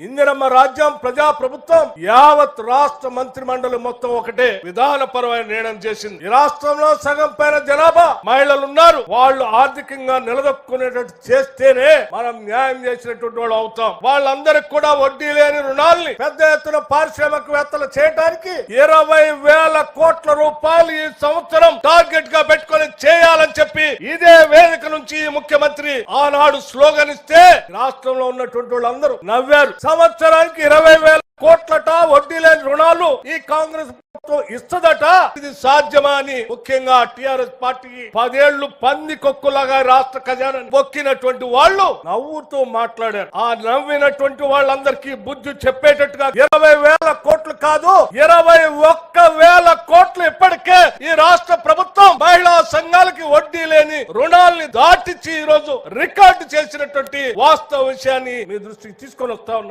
ఇందిరమ్మ రాజ్యం ప్రజా ప్రభుత్వం యావత్ రాష్ట్ర మంత్రి మండలి మొత్తం ఒకటే విధానపరమైన నిర్ణయం చేసింది. ఈ రాష్ట్రంలో సగం పైన జనాభా మహిళలు ఉన్నారు వాళ్ళు ఆర్థికంగా నిలదొక్కునేటట్టు చేస్తేనే మనం న్యాయం చేసినటువంటి వాళ్ళు అవుతాం. వాళ్ళందరికి కూడా వడ్డీ లేని రుణాల్ని పెద్ద ఎత్తున పారిశ్రామికవేత్తలు చేయడానికి ఇరవై వేల కోట్ల రూపాయలు ఈ సంవత్సరం టార్గెట్గా పెట్టి వేదిక నుంచి ముఖ్యమంత్రి ఆనాడు స్లోగన్ ఇస్తే రాష్ట్రంలో ఉన్నటువంటి వాళ్ళందరూ నవ్వారు. సంవత్సరానికి ఇరవై వేల కోట్లట వడ్డీ లేని రుణాలు ఈ కాంగ్రెస్ ప్రభుత్వం ఇస్తుందట. ఇది సాధ్యమా అని ముఖ్యంగా టిఆర్ఎస్ పార్టీ పదేళ్ళు పంది కొక్కులాగా రాష్ట్ర ఖజానా మొక్కినటువంటి వాళ్ళు నవ్వుతూ మాట్లాడారు. ఆ నవ్వినటువంటి వాళ్ళందరికీ బుద్ధి చెప్పేటట్టుగా ఇరవై వేల కోట్లు కాదు ఇరవై ఒక్క వేల కోట్లు ఇప్పటికే ఈ రాష్ట్ర ప్రభుత్వం మహిళా సంఘాలకి వడ్డీ లేని రుణాల్ని దాటిచ్చి ఈ రోజు రికార్డు చేసినటువంటి వాస్తవ విషయాన్ని మీ దృష్టికి తీసుకొని వస్తా